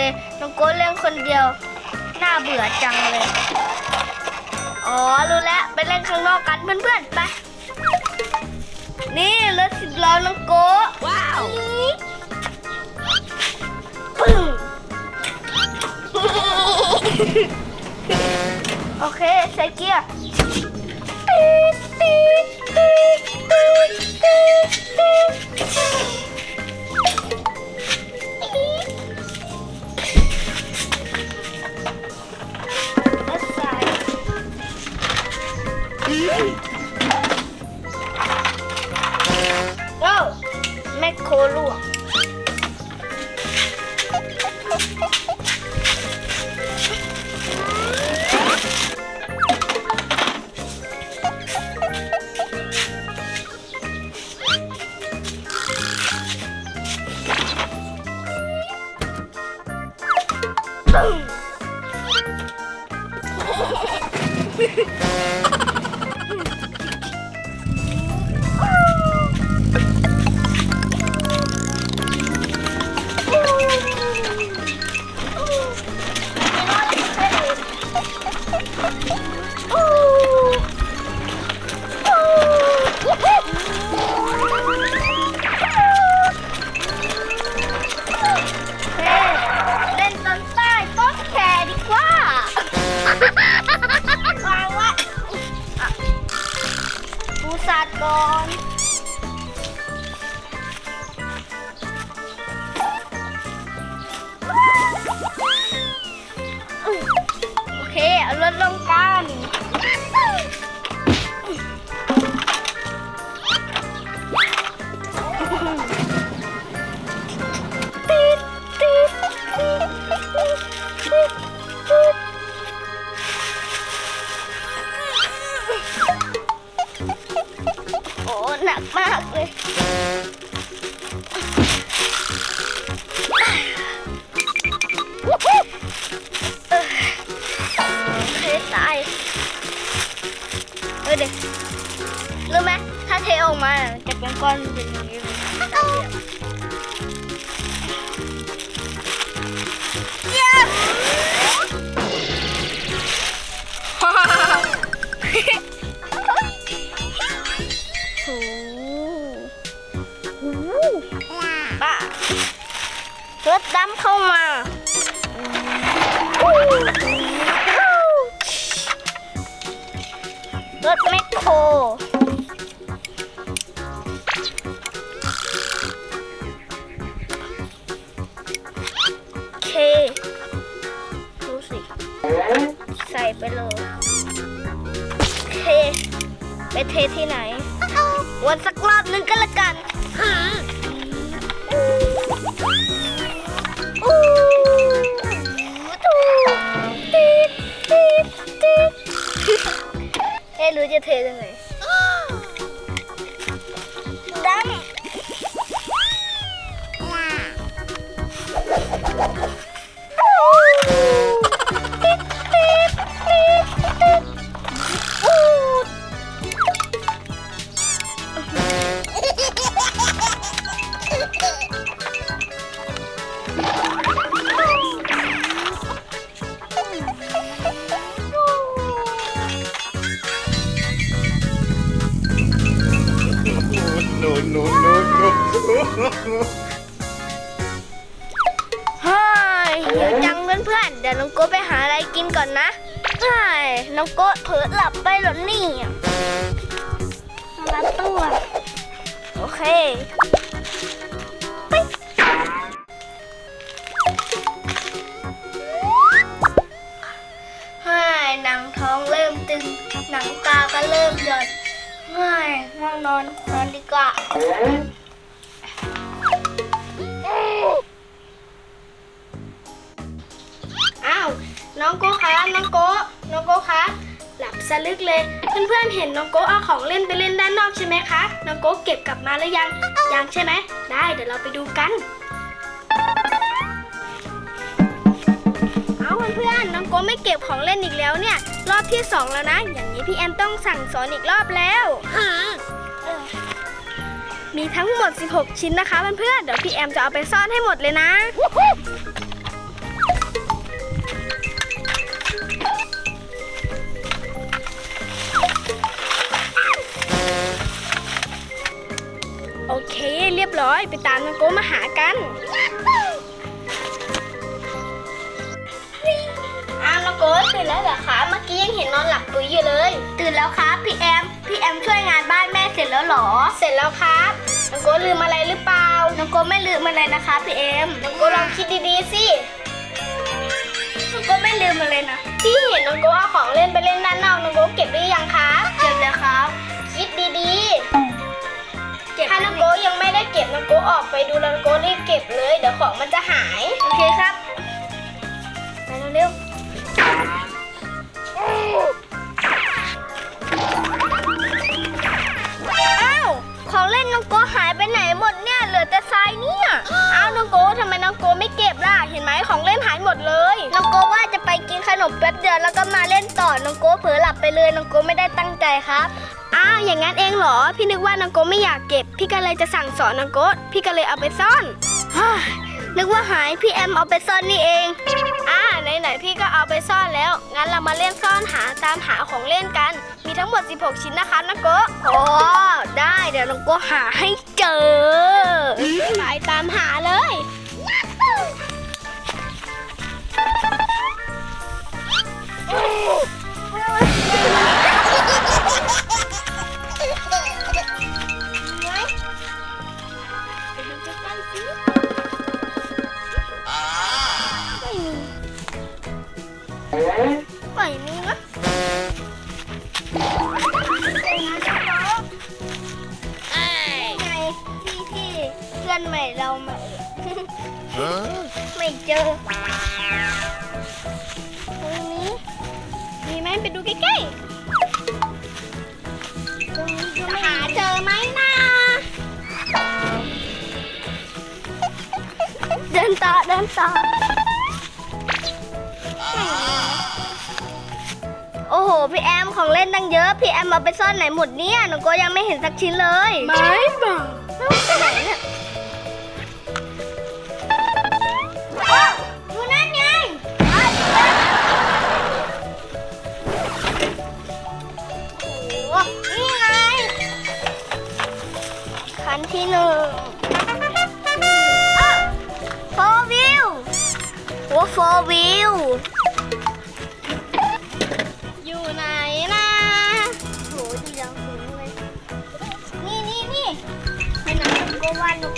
เลยน้องโก้เล่นคนเดียว น่าเบื่อจังเลย อ๋อ รู้แล้ว ไปเล่นข้างนอกกันเพื่อนๆ ไป โอ้แมคโครลวก รู้ไหมถ้าเทออกมาจะเป็นก้อนเป็นอย่างนี้เลยเยี่ยมโอ้โหบ้ารถดำเข้ามา เอ๊ะรู้จะเมาตัวโอเคปิ๊งเฮ้ยหนังท้องเริ่มตึง หนังตาก็เริ่มหย่อนเฮ้ยง่วงนอนนอนดีกว่าอ้าว น้องโก้คะน้องโก้น้องโก้คะ หลับสลึกเลย เพื่อนๆเห็นน้องโก้เอาของเล่นไปเล่นด้านนอกใช่ไหมคะ น้องโก้เก็บกลับมาหรือยัง ยังใช่ไหม ได้เดี๋ยวเราไปดูกัน เอาเพื่อนๆน้องโก้ไม่เก็บของเล่นอีกแล้วเนี่ย รอบที่สองแล้วนะ อย่างนี้พี่แอนต้องสั่งสอนอีกรอบแล้วมีทั้งหมด 16 ชิ้นนะคะเพื่อนๆเดี๋ยวพี่แอมจะเอาไปซ่อนให้หมดเลยนะ อยไปตามน้องโก้มาหากันอ้าวน้องโก้ตื่นแล้วเหรอคะเมื่อกี้ยังเห็นนอนหลับปุ๋ยอยู่เลย ตื่นแล้วครับพี่แอมพี่แอมช่วยงานบ้านแม่เสร็จแล้วเหรอ เสร็จแล้วครับน้องโก้ลืมอะไรหรือเปล่าน้องโก้ไม่ลืมอะไรนะคะพี่แอมน้องโก้ลองคิดดีๆสิน้องโก้ไม่ลืมอะไรนะที่เห็นน้องโก้เอาของเล่นไปเล่นด้านนอกน้องโก้เก็บหรื โก้ยังไม่ได้เก็บน้องโก้ออกไปดูล้วน้องโก้รีบเก็บเลย เดี๋ยวของมันจะหาย โอเคครับ ไปเร็วๆอ้าวของเล่นน้องโก้หายไปไหนหมดเนี่ย เหลือแต่ทรายเนี่ย อ้าวน้องโก้ทำไมน้องโก้ไม่เก็บล่ะ เห็นไหมของเล่นหายหมดเลยน้องโก้ว่าจะไปกินขนมแป๊บเดียวแล้วก็มาเล่นต่อน้องโก้เผลอหลับไปเลยน้องโก้ไม่ได้ตั้งใจครับ อ้าวอย่างนั้นเองเหรอ พี่นึกว่าน้องโก้ไม่อยากเก็บ พี่ก็เลยจะสั่งสอนน้องโก้พี่ก็เลยเอาไปซ่อนฮ่านึกว่าหายพี่แอมเอาไปซ่อนนี่เองอ่าไหนๆพี่ก็เอาไปซ่อนแล้ว งั้นเรามาเล่นซ่อนหาตามหาของเล่นกัน มีทั้งหมด 16 ชิ้นนะคะน้องโก้โอ้ได้เดี๋ยวน้องโก้หาให้เจอไปตามหาเลย นะไงที่ที่เพื่อนใหม่เราใหม่ Huh? ไม่เจอตรงนี้มีไหมไปดูใกล้ๆตรงนี้ก็ไม่หาเจอไหมนะเดินต่อเดินต่อ พี่แอมของเล่นตั้งเยอะ พี่แอมเอาไปซ่อนไหนหมดเนี่ยหนูก็ยังไม่เห็นสักชิ้นเลยไม่บอกไปไหนเนี่ยอยู่นั่นไงโอ้นี่ไงคันที่หนึ่งโฟวิวโอ้โฟวิ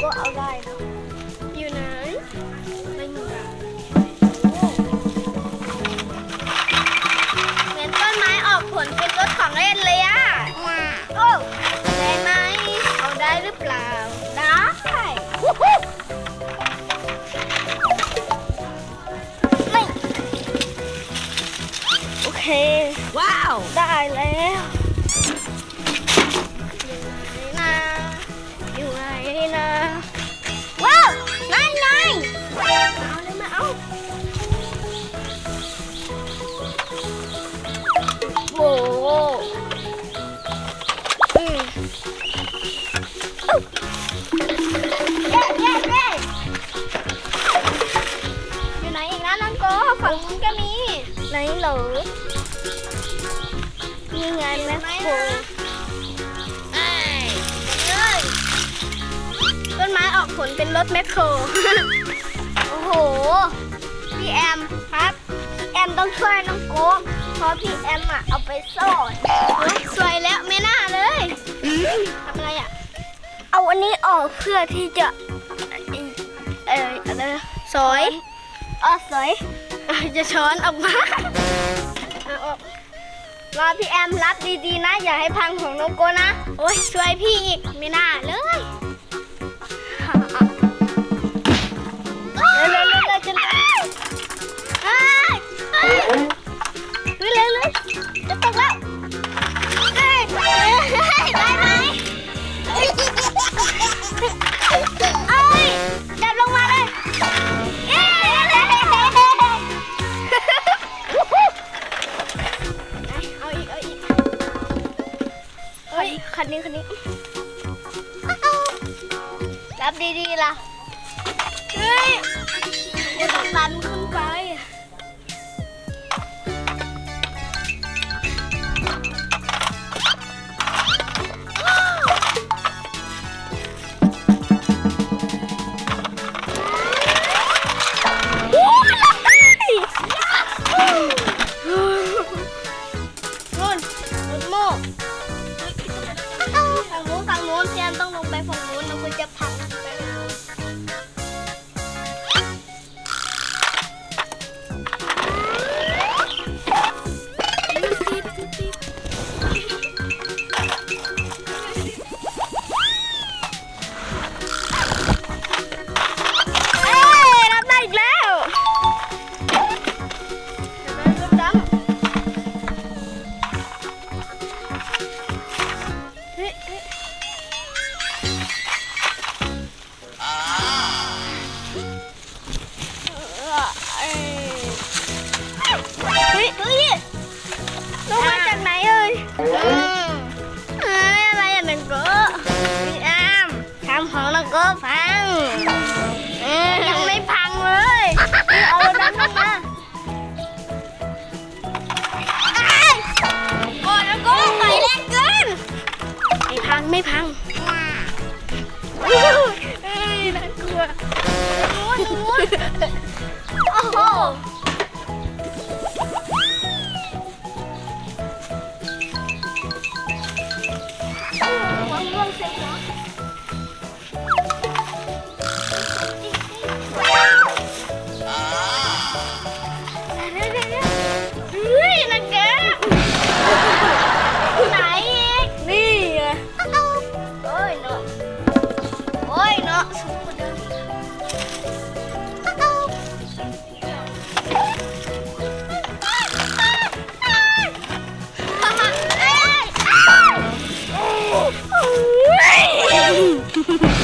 ก็ว่าหนูก็เอาได้นะอยู่ไหนไม่มีอะโอ้เหมือนต้นไม้ออกผลเป็นรถของเล่นเลยอะโอ้ได้ไหมเอาได้หรือเปล่า ได้ไม่โอเค ว้าว ได้แล้ว ต้องช่วยน้องโก้เพราะพี่แอมอะเอาไปซ่อนเฮ้ยสวยแล้วไม่น่าเลยทำอะไรอะ เอาอันนี้ออกเพื่อที่จะ เอออะไรนะสอยอ๋อสอยอะจะช้อนออกมาเอาออกรอพี่แอมรับดีๆนะ อย่าให้พังของน้องโกนะ โอ้ยช่วยพี่อีกไม่น่าเลย ดีๆล่ะ เฮ้ยกูต้องดันขึ้น ต้องลงไปฝั่งนู้นแล้วคุณจะพังไป Ha ha ha!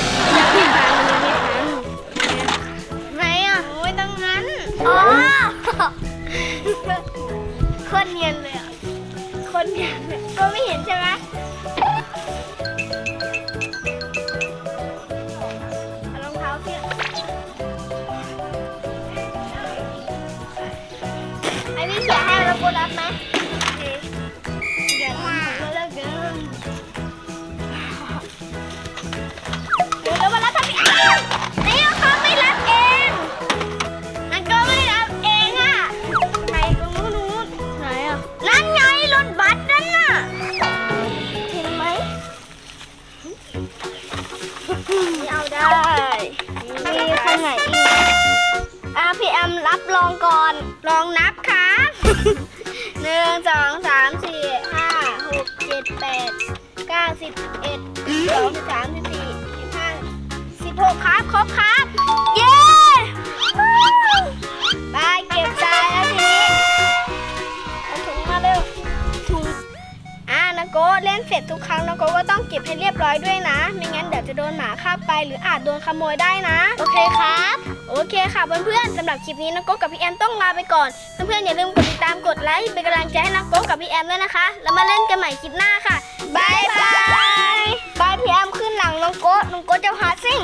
งสองสามสี่ห้าหกเจ็ดแปดเก้าสิบเอ็ดสองสิบสามสิบสี่สิบห้าสิบหกครับ ครบครับ กะเล่นเสร็จทุกครั้งนาโกะก็ต้องเก็บให้เรียบร้อยด้วยนะ ไม่งั้นเดี๋ยวจะโดนหมาคาบไป หรืออาจโดนขโมยได้นะ โอเคครับ โอเคค่ะเพื่อนๆสำหรับคลิปนี้นาโกะกับพี่แอมต้องลาไปก่อน เพื่อนๆอย่าลืมกดติดตามกดไลค์เป็นกำลังใจให้นาโกะกับพี่แอมด้วยนะคะ แล้วมาเล่นกันใหม่คลิปหน้าค่ะบายบายบายพี่แอมขึ้นหลังน้องโกะน้องโกะจะพาซิ่ง